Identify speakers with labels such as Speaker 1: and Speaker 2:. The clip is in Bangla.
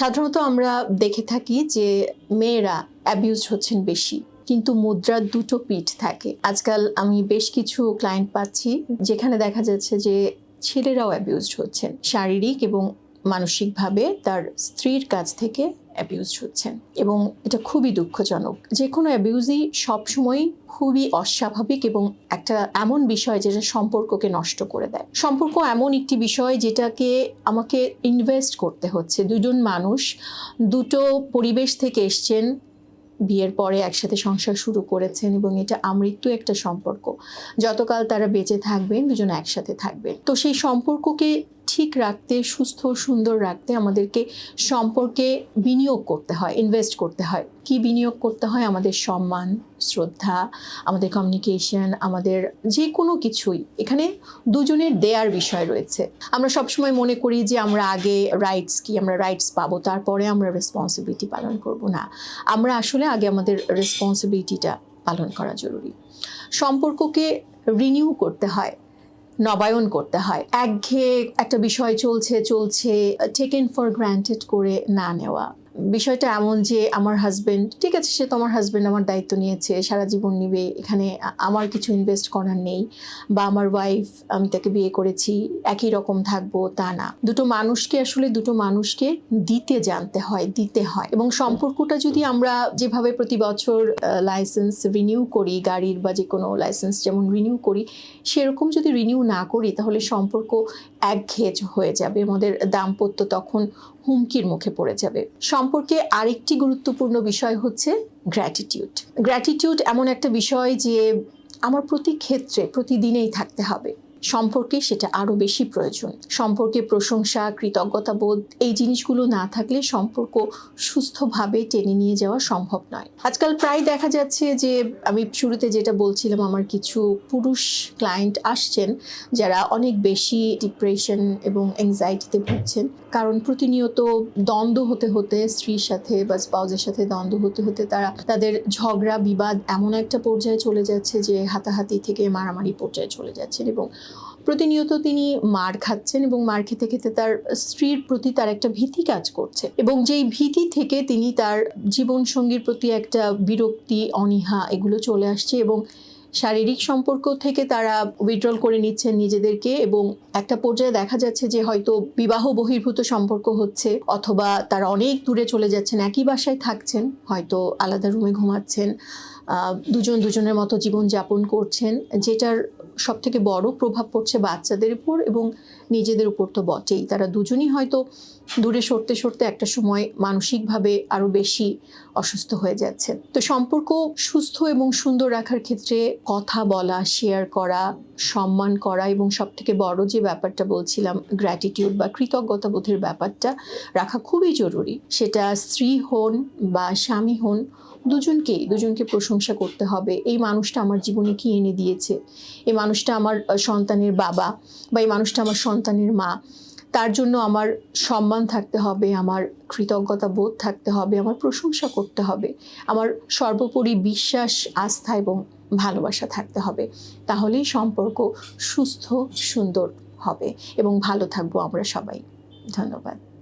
Speaker 1: সাধারণত আমরা দেখে থাকি যে মেয়েরা অ্যাবিউজ হচ্ছেন বেশি, কিন্তু মুদ্রার দুটো পিঠ থাকে। আজকাল আমি বেশ কিছু ক্লায়েন্ট পাচ্ছি, যেখানে দেখা যাচ্ছে যে ছেলেরাও অ্যাবিউজড হচ্ছেন। শারীরিক এবং মানসিকভাবে তার স্ত্রীর কাছ থেকে অ্যাবিউজড হচ্ছেন এবং এটা খুবই দুঃখজনক। যে কোনো অ্যাবিউজই সবসময় খুবই অস্বাভাবিক এবং একটা এমন বিষয় যেটা সম্পর্ককে নষ্ট করে দেয়। সম্পর্ক এমন একটি বিষয় যেটাকে আমাকে ইনভেস্ট করতে হচ্ছে। দুজন মানুষ, দুটো পরিবেশ থেকে এসছেন, বিয়ের পরে একসাথে সংসার শুরু করেছেন এবং এটা আমৃত্যু একটা সম্পর্ক। যতকাল তারা বেঁচে থাকবেন, দুজন একসাথে থাকবেন। তো সেই সম্পর্ককে ঠিক রাখতে, সুস্থ সুন্দর রাখতে আমাদেরকে সম্পর্কে বিনিয়োগ করতে হয় ইনভেস্ট করতে হয়। কি বিনিয়োগ করতে হয়? আমাদের সম্মান, শ্রদ্ধা, আমাদের কমিউনিকেশন আমাদের যে কোনো কিছুই। এখানে দুজনের দেয়ার বিষয় রয়েছে। আমরা সবসময় মনে করি যে আমরা আগে রাইটস কি? আমরা রাইটস পাবো, তারপরে আমরা রেসপন্সিবিলিটি পালন করব। না, আমরা আসলে আগে আমাদের রেসপন্সিবিলিটিটা পালন করা জরুরি। সম্পর্ককে রিনিউ করতে হয়। নবায়ন করতে হয়। একঘেয়ে একটা বিষয় চলছে চলছে টেকেন ফর গ্রান্টেড করে না নেওয়া। বিষয়টা এমন যে আমার হাজবেন্ড ঠিক আছে, সে তো আমার হাজবেন্ড আমার দায়িত্ব নিয়েছে, সারা জীবন নিবে, এখানে আমার কিছু ইনভেস্ট করার নেই, বা আমার ওয়াইফ আমি তাকে বিয়ে করেছি, একই রকম থাকব, তা না। দুটো মানুষকে আসলে দুটো মানুষকে দিতে জানতে হয়, দিতে হয়। এবং সম্পর্কটা যদি আমরা যেভাবে প্রতি বছর লাইসেন্স রিনিউ করি, গাড়ির বা যে কোনো লাইসেন্স যেমন রিনিউ করি, সেরকম যদি রিনিউ না করি, তাহলে সম্পর্ক একঘেয়ে হয়ে যাবে। আমাদের দাম্পত্য তখন হুমকির মুখে পড়ে যাবে। সম্পর্কে আরেকটি গুরুত্বপূর্ণ বিষয় হচ্ছে গ্র্যাটিটিউড গ্র্যাটিটিউড এমন একটা বিষয় যে আমার প্রতি ক্ষেত্রে, প্রতিদিনেই থাকতে হবে। সম্পর্কে সেটা আরও বেশি প্রয়োজন। সম্পর্কে প্রশংসা কৃতজ্ঞতা বোধ এই জিনিসগুলো না থাকলে সম্পর্ক সুস্থভাবে টেনে নিয়ে যাওয়া সম্ভব নয়। আজকাল প্রায় দেখা যাচ্ছে যে, আমি শুরুতে যেটা বলছিলাম, আমার কিছু পুরুষ ক্লায়েন্ট আসছেন যারা অনেক বেশি ডিপ্রেশন এবং অ্যাংজাইটিতে ভুগছেন। কারণ প্রতিনিয়ত দ্বন্দ্ব হতে হতে, স্ত্রীর সাথে বা স্পাউজের সাথে দ্বন্দ্ব হতে হতে তারা, তাদের ঝগড়া, বিবাদ এমন একটা পর্যায়ে চলে যাচ্ছে যে, হাতাহাতি থেকে মারামারি পর্যায়ে চলে যাচ্ছেন এবং প্রতিনিয়ত তিনি মার খাচ্ছেন এবং মার খেতে খেতে তার স্ত্রীর প্রতি তার একটা ভীতি কাজ করছে এবং যেই ভীতি থেকে তিনি তার জীবনসঙ্গীর প্রতি একটা বিরক্তি, অনীহা এগুলো চলে আসছে এবং শারীরিক সম্পর্ক থেকে তারা উইথড্রল করে নিচ্ছেন নিজেদেরকে এবং একটা পর্যায়ে দেখা যাচ্ছে যে হয়তো বিবাহ বহির্ভূত সম্পর্ক হচ্ছে অথবা তারা অনেক দূরে চলে যাচ্ছেন, একই বাসায় থাকছেন, হয়তো আলাদা রুমে ঘুমাচ্ছেন দুজন দুজনের মতো জীবন যাপন করছেন, যেটার সব থেকে বড় প্রভাব পড়ছে বাচ্চাদের উপর এবং নিজেদের উপর তো বটেই। তারা দুজনই হয়তো দূরে সরতে সরতে একটা সময় মানসিকভাবে আরও বেশি অসুস্থ হয়ে যাচ্ছে। তো সম্পর্ক সুস্থ এবং সুন্দর রাখার ক্ষেত্রে কথা বলা শেয়ার করা, সম্মান করা এবং সব থেকে বড় যে ব্যাপারটা বলছিলাম গ্র্যাটিটিউড বা কৃতজ্ঞতা বোধের ব্যাপারটা রাখা খুবই জরুরি। সেটা স্ত্রী হন বা স্বামী হন দুজনকেই, দুজনকে প্রশংসা করতে হবে। এই মানুষটা আমার জীবনে কি এনে দিয়েছে? এই মানুষটা আমার সন্তানের বাবা বা এই মানুষটা আমার সন্তানের মা। তার জন্য আমার সম্মান থাকতে হবে, আমার কৃতজ্ঞতা বোধ থাকতে হবে, আমার প্রশংসা করতে হবে। আমার সর্বোপরি বিশ্বাস, আস্থা এবং ভালোবাসা থাকতে হবে। তাহলেই সম্পর্ক সুস্থ, সুন্দর হবে এবং ভালো থাকব আমরা সবাই। ধন্যবাদ।